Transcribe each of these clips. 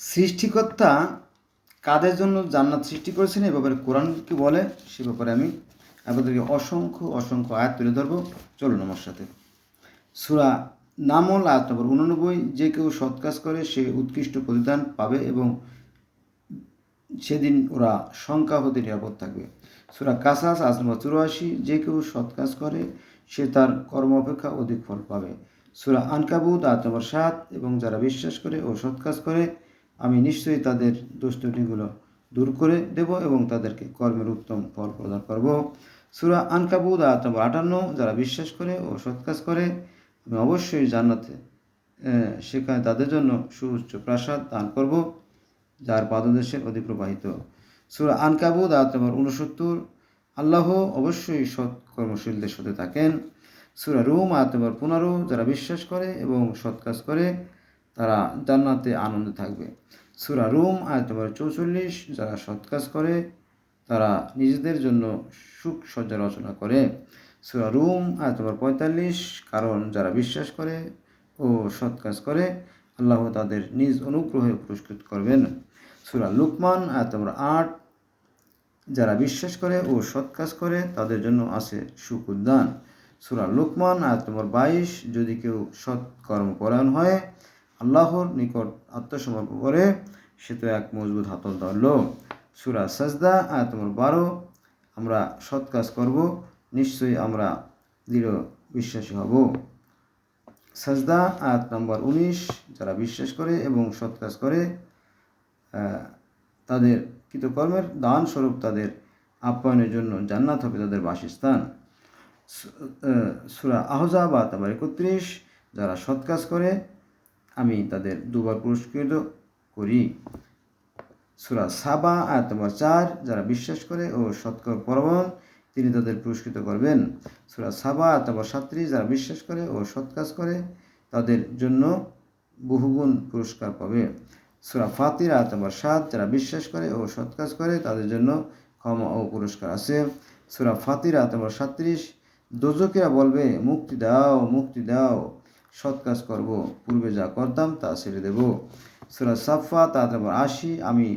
সৃষ্টিকর্তা কাদের জন্য জান্নাত সৃষ্টি করেছেন এ ব্যাপারে কোরআন কি বলে সে ব্যাপারে আমি আপনাদেরকে অসংখ্য অসংখ্য আয়াত তুলে ধরবো। চলুন আমার সাথে। সুরা নামল, আয়াত নম্বর উননব্বই, যে কেউ সৎ কাজ করে, সে উৎকৃষ্ট প্রতিদান পাবে এবং সেদিন ওরা শঙ্কা হতে নিরাপদ থাকবে। সুরা কাসাস আজ নম্বর চুরাশি, যে কেউ সৎ কাজ করে, সে তার কর্ম অপেক্ষা অধিক ফল পাবে। সুরা আনকাবুদ আয়াত নম্বর সাত, এবং যারা বিশ্বাস করে ও সৎ কাজ করে আমি নিশ্চয়ই তাদের দুষ্টটিগুলো দূর করে দেব এবং তাদেরকে কর্মের উত্তম ফল প্রদান করব। সুরা আনকাবুদ, আয়াত নম্বর আটান্ন, যারা বিশ্বাস করে ও সৎ কাজ করে, আমি অবশ্যই জান্নাতে সেখানে তাদের জন্য সুউচ্চ প্রাসাদ দান করব, যার পাদদেশের অধিপ্রবাহিত। সুরা আনকাবুদ, আয়াত নম্বর উনসত্তর আল্লাহ অবশ্যই সৎ কর্মশীলদের সাথে থাকেন। সুরা রুম, আয়াত নম্বর পনেরো, যারা বিশ্বাস করে এবং সৎ কাজ করে তারা জান্নাতে আনন্দে থাকবে। সুরা রুম, আয়াত নম্বর চৌচল্লিশ, যারা সৎ কাজ করে, তারা নিজেদের জন্য সুখ সজ্জা রচনা করে। সুরা রুম, আয়াত নম্বর পঁয়তাল্লিশ, কারণ যারা বিশ্বাস করে ও সৎ কাজ করে, আল্লাহ তাদের নিজ অনুগ্রহে পুরস্কৃত করবেন। সুরা লুকমান, আয়াত নম্বর আট, যারা বিশ্বাস করে ও সৎ কাজ করে, তাদের জন্য আছে সুখ উদ্যান সুরা লুকমান, আয়াত নম্বর বাইশ, যদি কেউ সৎ কর্মপরায়ণ হয় আল্লাহর নিকট আত্মসমর্পণ করে, সে তো এক মজবুত হাতল ধরল। সুরা সাজদা, আয়াত নম্বর বারো, আমরা সৎ কাজ করব, নিশ্চয়ই আমরা দৃঢ় বিশ্বাসী হব। সাজদা, আয়াত নম্বর উনিশ, যারা বিশ্বাস করে এবং সৎ কাজ করে তাদের কৃতকর্মের দান স্বরূপ তাদের আপ্যায়নের জন্য জান্নাত হবে তাদের বাসস্থান। সুরা আহজাব, আয়াত নম্বর একত্রিশ, যারা সৎ কাজ করে আমি তাদের দুবার পুরস্কৃত করি। সুরা সাবা, আয়াত নম্বর চার, যারা বিশ্বাস করে ও সৎকর পরবন তিনি তাদের পুরস্কৃত করবেন। সুরা সাবা, আয়াত নম্বর সাত্রিশ, যারা বিশ্বাস করে ও সৎ কাজ করে, তাদের জন্য বহুগুণ পুরস্কার পাবে। সুরা ফাতির আয়াত নম্বর সাত, যারা বিশ্বাস করে ও সৎ কাজ করে, তাদের জন্য ক্ষমা ও পুরস্কার আছে। সুরা ফাতির নম্বর সাত্রিশ দোজকেরা বলবে, মুক্তি দাও মুক্তি দাও। সৎ কাজ করব, পূর্বে যা করতাম তা ছেড়ে দেব। সুরা সাফা আয়াত নম্বর আশি, আমি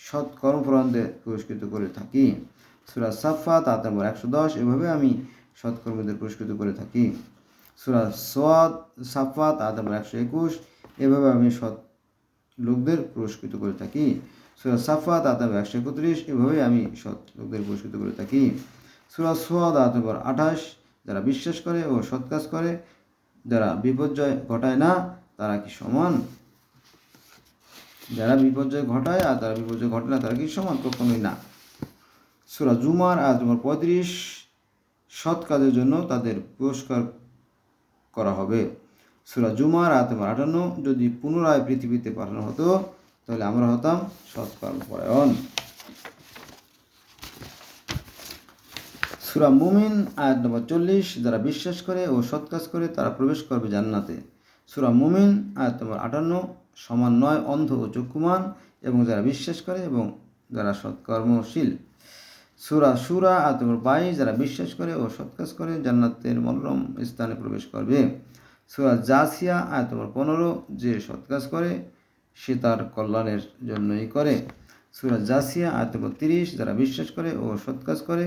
সৎ কর্মপরায়ণদের পুরস্কৃত করে থাকি। সুরা সাফা আয়াত নম্বর একশো দশ, এভাবে আমি সৎকর্মীদের পুরস্কৃত করে থাকি। সুরা সোয়াদ সাফাত আয়াত নম্বর একশো একুশ, এভাবে আমি সৎ লোকদের পুরস্কৃত করে থাকি। সুরা সাফা আয়াত নম্বর একশো একত্রিশ, এভাবে আমি সৎ লোকদের পুরস্কৃত করে থাকি। সুরা সোয়াদ আয়াত নম্বর আঠাশ, যারা বিশ্বাস করে ও সৎ কাজ করে যারা বিপর্যয় ঘটায় না, তারা কি সমান? যারা বিপর্যয় ঘটায় আর তারা বিপর্যয় ঘটে না, তারা কি সমান? কখনোই না। সুরা জুমার আয়াত নম্বর পঁয়ত্রিশ, সৎ কাজের জন্য তাদের পুরস্কার করা হবে। সুরা জুমার আয়াত নম্বর আটান্ন, যদি পুনরায় পৃথিবীতে পাঠানো হতো, তাহলে আমরা হতাম সৎকর্মপরায়ণ সুরা মুমিন, আয়াত নম্বর চল্লিশ, যারা বিশ্বাস করে ও সৎ কাজ করে, তারা প্রবেশ করবে জান্নাতে। সুরা মুমিন, আয়াত নম্বর আটান্ন, সমান নয়, অন্ধ ও চক্ষুমান, এবং যারা বিশ্বাস করে এবং যারা সৎকর্মশীল। সুরা সুরা, আয়াত নম্বর বাইশ, যারা বিশ্বাস করে ও সৎ কাজ করে, জান্নাতের মনোরম স্থানে প্রবেশ করবে। সুরা জাসিয়া, আয়াত নম্বর পনেরো, যে সৎ কাজ করে, সে তার কল্যাণের জন্যই করে। সুরা জাসিয়া, আয়াত নম্বর তিরিশ, যারা বিশ্বাস করে ও সৎ কাজ করে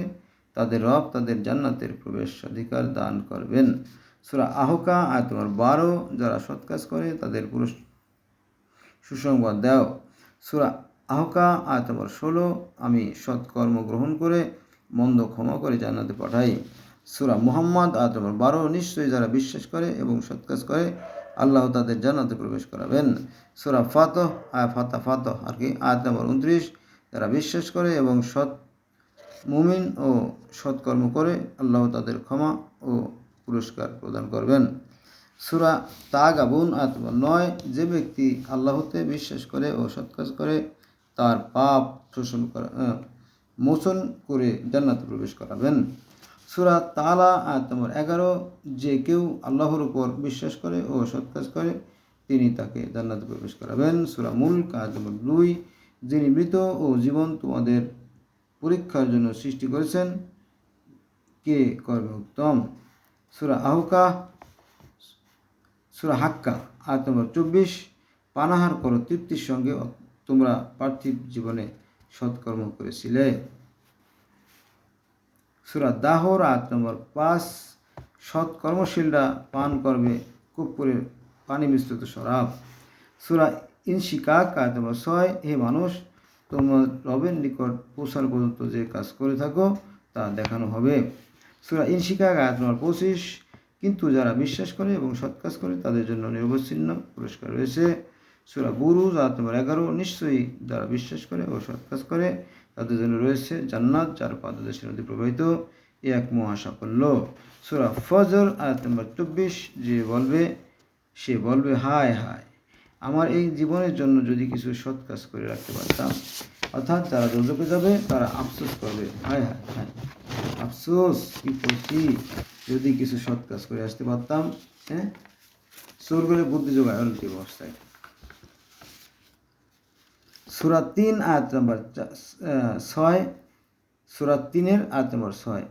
তাদের রব তাদের জান্নাতের প্রবেশ অধিকার দান করবেন। সুরা আহকা আয়াত নম্বর বারো। যারা সৎ কাজ করে, তাদের পুরুষ সুসংবাদ দাও। সুরা আহকা আয়াত নম্বর ষোলো। আমি সৎকর্ম গ্রহণ করে মন্দ ক্ষমা করে জান্নাতে পাঠাই। সুরা মুহাম্মদ, আয়াত নম্বর বারো। নিশ্চয়ই যারা বিশ্বাস করে এবং সৎ কাজ করে, আল্লাহ তাদের জান্নাতে প্রবেশ করাবেন। সুরা ফাতহ, আয় ফাতা ফাতহ। আর কি? আয়াত নম্বর উনত্রিশ। যারা বিশ্বাস করে এবং সৎ মুমিন ও সৎকর্ম করে আল্লাহ তাদের ক্ষমা ও পুরস্কার প্রদান করবেন। সুরা তাগাবুন আত্মা নয়, যে ব্যক্তি আল্লাহতে বিশ্বাস করে ও সৎ কাজ করে, তার পাপ শোষণ করা মোচন করে জান্নাতে প্রবেশ করাবেন। সুরা তালা আয়াত এগারো, যে কেউ আল্লাহর উপর বিশ্বাস করে ও সৎ কাজ করে, তিনি তাকে জান্নাতে প্রবেশ করাবেন। সুরা আয়াত নম্বর দুই, যিনি মৃত ও জীবন তোমাদের পরীক্ষার জন্য সৃষ্টি করেছেন। কে করবে উত্তম? সুরা আহকা, সুরা হাক্কা, আয়াত নম্বর চব্বিশ। পানাহার করো তৃপ্তির সঙ্গে, তোমরা পার্থিব জীবনে সৎকর্ম করেছিলে। সুরা দাহর, আয়াত নম্বর পাঁচ। সৎকর্মশীলরা পান করবে কুপুরের পানি মিশ্রিত শরাব। সুরা ইনশিকাক, আয়াত নম্বর ছয়। হে মানুষ তোমার রবের নিকট পৌঁছার পর্যন্ত যে কাজ করে থাকো, তা দেখানো হবে। সুরা ইনশিকা আয়াত নম্বর পঁচিশ। কিন্তু যারা বিশ্বাস করে এবং সৎ কাজ করে, তাদের জন্য নিরবচ্ছিন্ন পুরস্কার রয়েছে। সুরা বুরুজ, আয়াত নম্বর এগারো। নিশ্চয়ই যারা বিশ্বাস করে ও সৎ কাজ করে, তাদের জন্য রয়েছে জান্নাত, যার পাদদেশের নদী প্রবাহিত। এ এক মহা সাফল্য সুরা ফজর, আয়াত নম্বর চব্বিশ। যে বলবে, সে বলবে, হায় হায়। আমার এই জীবনের জন্য যদি কিছু সৎ কাজ করে রাখতে পারতাম, অর্থাৎ যারা দোজকে যাবে, তারা আফসোস করবে। হায় হায় হায়। আফসোস কি করছি যদি কিছু সৎ কাজ করে আসতে পারতাম হ্যাঁ? চোর বুদ্ধি যোগায় অনেক অবস্থায় সুরা তিন, আয়াত নম্বর ছয়। সুরা তিনের আয়াত নম্বর ছয়।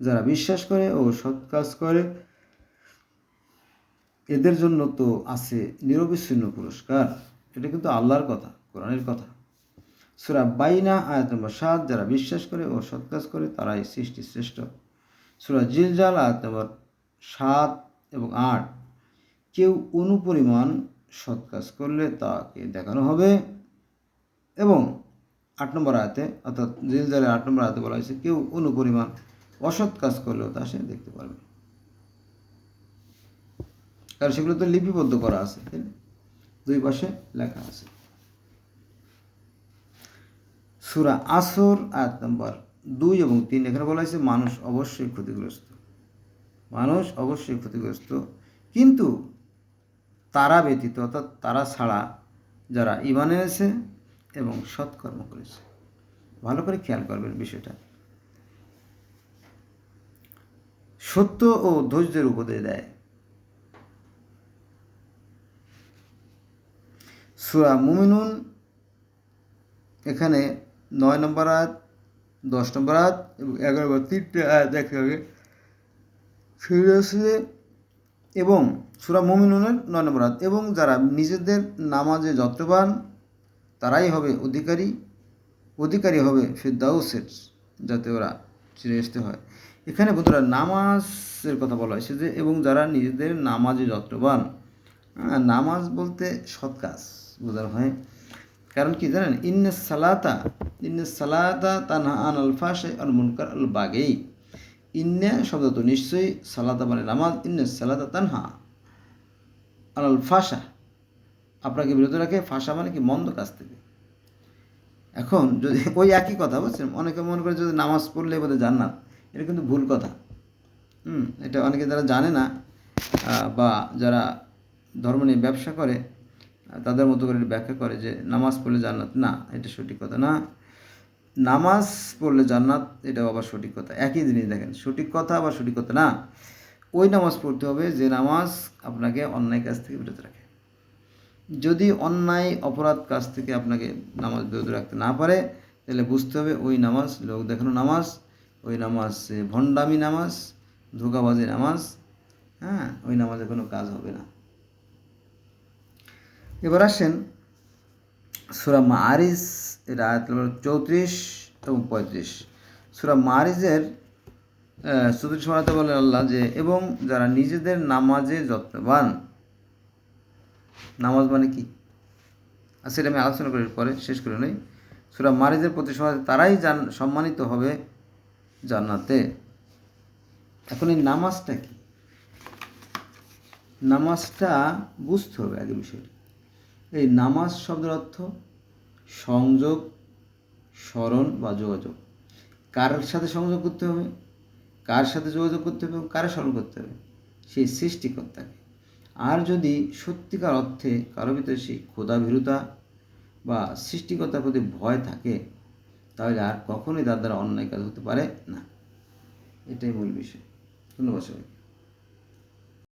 যারা বিশ্বাস করে ও সৎ কাজ করে এদের জন্য তো আছে নিরবিচ্ছিন্ন পুরস্কার। এটা কিন্তু আল্লাহর কথা, কোরআনের কথা। সুরা বাইনা, আয়াত নম্বর সাত, যারা বিশ্বাস করে ও সৎ কাজ করে, তারাই সৃষ্টি শ্রেষ্ঠ। সুরা জিলজাল, আয়াত নম্বর সাত এবং আট, কেউ অনুপরিমাণ সৎ কাজ করলে তাকে দেখানো হবে। এবং আট নম্বর আয়াতে, অর্থাৎ জিলজালের আট নম্বর আয়াতে বলা হয়েছে, কেউ অনুপরিমাণ অসৎ কাজ করলেও তা সে দেখতে পারবে। কারণ সেগুলো তো লিপিবদ্ধ করা আছে, তাই না? দুই পাশে লেখা আছে। সুরা আসর, আয়াত নম্বর দুই এবং তিন, এখানে বলা হয়েছে, মানুষ অবশ্যই ক্ষতিগ্রস্ত। মানুষ অবশ্যই ক্ষতিগ্রস্ত। কিন্তু তারা ব্যতীত, অর্থাৎ তারা ছাড়া যারা ইমান এনেছে এবং সৎকর্ম করেছে। ভালো করে খেয়াল করবেন বিষয়টা। সত্য ও ধৈর্যের উপদেশ দেয়। সুরা মুমিনুন এখানে নয় নম্বর আয়াত দশ নম্বর আয়াত এবং এগারো নম্বর তিনটে আয়াত হবে। সিরিয়াসলি এবং সুরা মুমিনুনের নয় নম্বর আয়াত এবং যারা নিজেদের নামাজে যত্নবান তারাই হবে অধিকারী অধিকারী হবে ফিরদাউসের যাতে ওরা চিরে আসতে হয়। এখানে বন্ধুরা নামাজের কথা বলা হয়েছে যে এবং যারা নিজেদের নামাজে যত্নবান হ্যাঁ, নামাজ বলতে সৎ কাজ। বোঝানো হয়। কারণ কি জানেন? ইন্নে সালাতা ইন্নে সালাতা তানহা আন আল ফাশে আল মুনকার আল বাগেই ইন্নে শব্দ তো নিশ্চয়ই সালাতা মানে নামাজ, ইন্নে সালাতা তানহা আল ফাশা আপনাকে বিরত রাখে ফাঁসা মানে কি? মন্দ কাজ থেকে। এখন যদি ওই একই কথা, বুঝছেন? অনেকে মনে করে যদি নামাজ পড়লে বোধহয় জান্নাত, এটা কিন্তু ভুল কথা। হুম, এটা অনেকে যারা জানে না বা যারা ধর্ম নিয়ে ব্যবসা করে তাদের মতো করে ব্যাখ্যা করে যে নামাজ পড়লে জান্নাত, না, এটা সঠিক কথা না। নামাজ পড়লে জান্নাত, এটাও আবার সঠিক কথা। একই জিনিস দেখেন, সঠিক কথা আবার সঠিক কথা না। ওই নামাজ পড়তে হবে যে নামাজ আপনাকে অন্যায় কাজ থেকে বিরত রাখে। যদি অন্যায়, অপরাধ কাজ থেকে আপনাকে নামাজ বিরত রাখতে না পারে, তাহলে বুঝতে হবে ওই নামাজ, লোক দেখানো নামাজ, ওই নামাজ ভণ্ডামি নামাজ, ধোকাবাজি নামাজ হ্যাঁ ওই নামাজে কোনো কাজ হবে না। এবার আসেন সুরা মারিজ এর আয়াত নম্বর চৌত্রিশ এবং পঁয়ত্রিশ। সুরা মারিজের চৌত্রিশ মারাতে বলেন আল্লাহ যে, এবং যারা নিজেদের নামাজে যত্নবান নামাজ মানে কি? আর সেটা আমি আলোচনা করি, পরে শেষ করে নই। সুরা মারিজের প্রতি তারাই জান, সম্মানিত হবে জান্নাতে। এখন এই নামাজটা কি? নামাজটা বুঝতে হবে আগে বিষয়টা। এই নামাজ শব্দের অর্থ সংযোগ, স্মরণ বা যোগাযোগ। কার সাথে সংযোগ করতে হবে? কার সাথে যোগাযোগ করতে হবে এবং কার স্মরণ করতে হবে? সেই সৃষ্টিকর্তাকে। আর যদি সত্যিকার অর্থে কারও ভিতরে সেই ক্ষুধাভীরতা বা সৃষ্টিকর্তার প্রতি ভয় থাকে, তাহলে আর কখনোই তার দ্বারা অন্যায় কাজ হতে পারে না। এটাই মূল বিষয়। ধন্যবাদ সবাই